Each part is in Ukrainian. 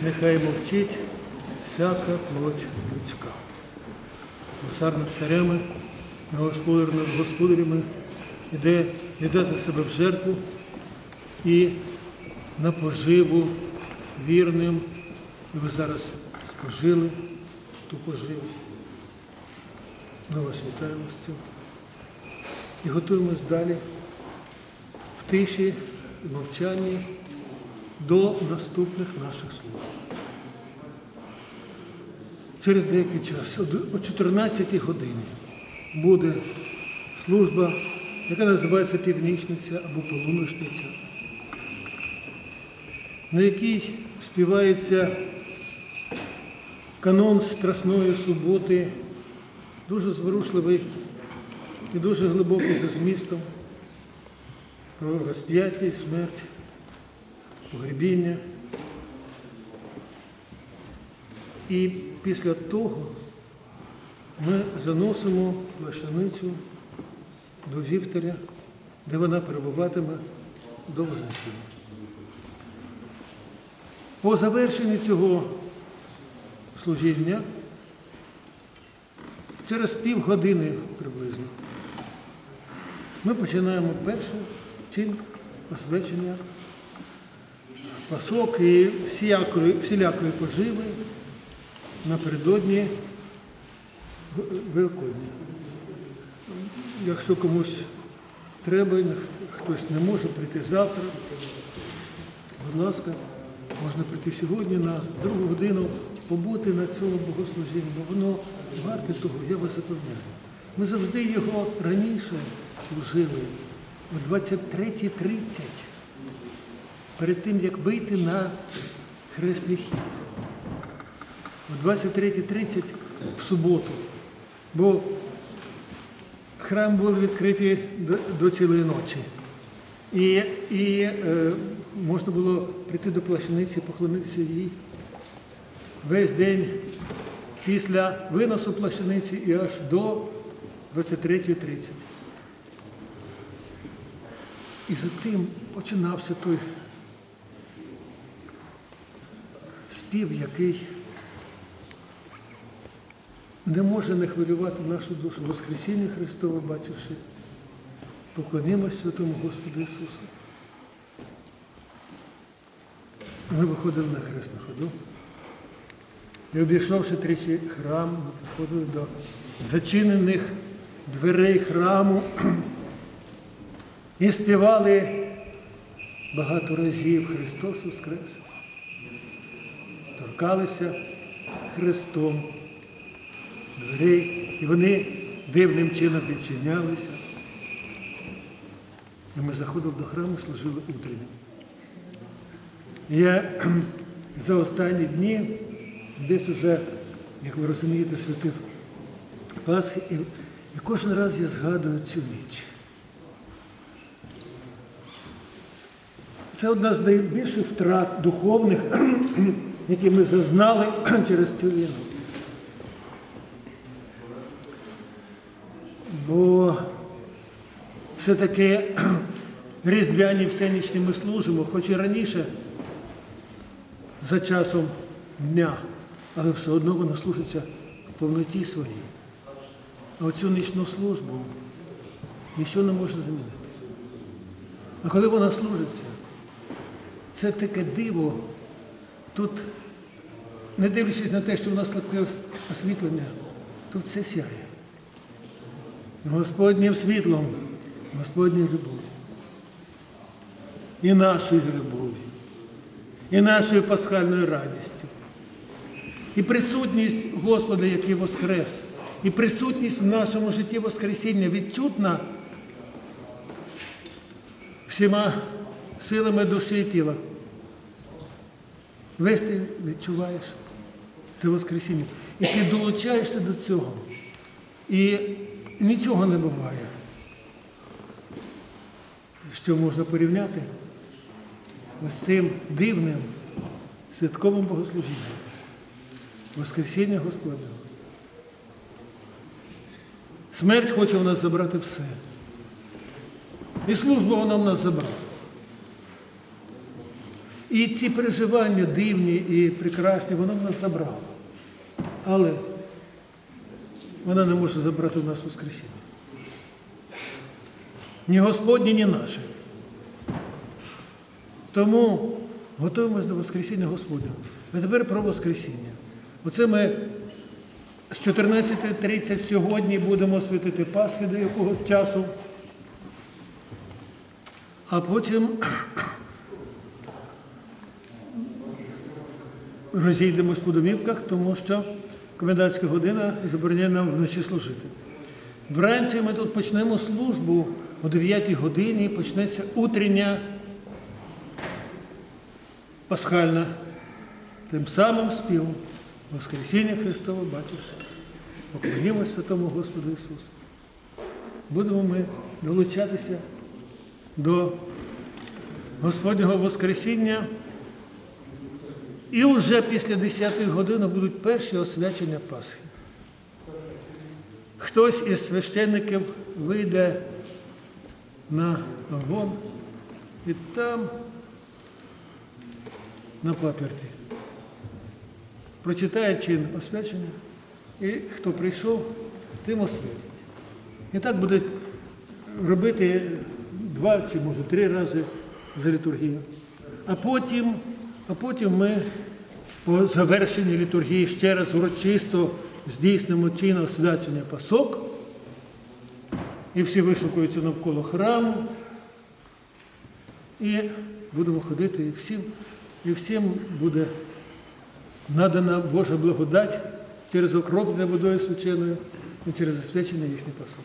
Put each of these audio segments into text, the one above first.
нехай мовчить всяка плоть людська. Бо над царями, господар над господарями, іде віддати себе в жертву і на поживу вірним. І ви зараз спожили ту поживу. Ми вас вітаємо з цим. І готуємось далі в тиші і мовчанні до наступних наших служб. Через деякий час, о 14 годині, буде служба, яка називається північниця або полуночниця, на якій співається канон Страсної суботи, дуже зворушливий і дуже глибокий за змістом про розп'яття і смерть, погребіння. І після того ми заносимо плащаницю до вівтаря, де вона перебуватиме до Вознесіння. По завершенні цього служіння через півгодини приблизно ми починаємо перший чин освячення пасок і всілякої, всілякої поживи напередодні Великодня. Якщо комусь треба, хтось не може прийти завтра, будь ласка, можна прийти сьогодні на другу годину, побути на цьому богослужінні, бо воно варте того, я вас запевняю. Ми завжди його раніше служили о 23.30, перед тим, як вийти на хресний хід. О 23.30 в суботу. Бо храм був відкритий до, до цілої ночі. І, і е, можна було прийти до плащаниці, поклонитися їй весь день після виносу плащаниці і аж до 23.30. І за тим починався той спів, який не може не хвилювати нашу душу Воскресіння Христове, бачивши, поклонімося святому Господу Ісусу. Ми виходили на хрест ходу. І обійшовши тричі храм, ми підходили до зачинених дверей храму і співали багато разів Христос Воскрес. Торкалися Христом дверей, і вони дивним чином відчинялися. І ми заходили до храму, служили утреннім. Я за останні дні десь уже, як ви розумієте, святив Пасхи, і, і кожен раз я згадую цю ніч. Це одна з найбільших втрат духовних, які ми зазнали через цю війну. Бо все-таки різдвяні всенічні ми служимо, хоч і раніше за часом дня, але все одно воно служиться в повноті своїй. А оцю нічну службу ніщо не може замінити. А коли вона служиться, це таке диво. Тут, не дивлячись на те, що в нас таке освітлення, тут все сяє. Господнім світлом, Господньою любов'ю. І нашою любов'ю, і нашою пасхальною радістю. І присутність Господа, який воскрес, і присутність в нашому житті Воскресіння відчутна всіма силами душі і тіла. Весь ти відчуваєш це Воскресіння. І ти долучаєшся до цього. І нічого не буває, що можна порівняти з цим дивним святковим богослужінням. Воскресіння Господнього. Смерть хоче в нас забрати все. І службу вона в нас забрала. І ці переживання дивні і прекрасні, воно в нас забрало. Але вона не може забрати у нас Воскресіння. Ні Господнє, ні наше. Тому готуємось до Воскресіння Господнього. А тепер про Воскресіння. Оце ми з 14.30 сьогодні будемо святити Пасхи до якогось часу. А потім розійдемось по домівках, тому що комендантська година забороняє нам вночі служити. Вранці ми тут почнемо службу о 9 годині, почнеться утрення пасхальна, тим самим співом Воскресіння Христове, бачивши, поклонімося святому Господу Ісусу. Будемо ми долучатися до Господнього Воскресіння. І вже після 10 години будуть перші освячення Пасхи. Хтось із священників вийде на огонь і там на паперті прочитає чин освячення, і хто прийшов, тим освятить. І так буде робити два чи може три рази за літургію. А потім, а потім ми по завершенні літургії ще раз урочисто здійснимо чин освячення пасок. І всі вишукуються навколо храму. І будемо ходити, і всім, і всім буде надана Божа благодать через окроплення водою свяченою і через освячення їхніх пасок.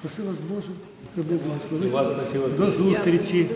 Проси вас Боже, хай Бог благословить. До зустрічі.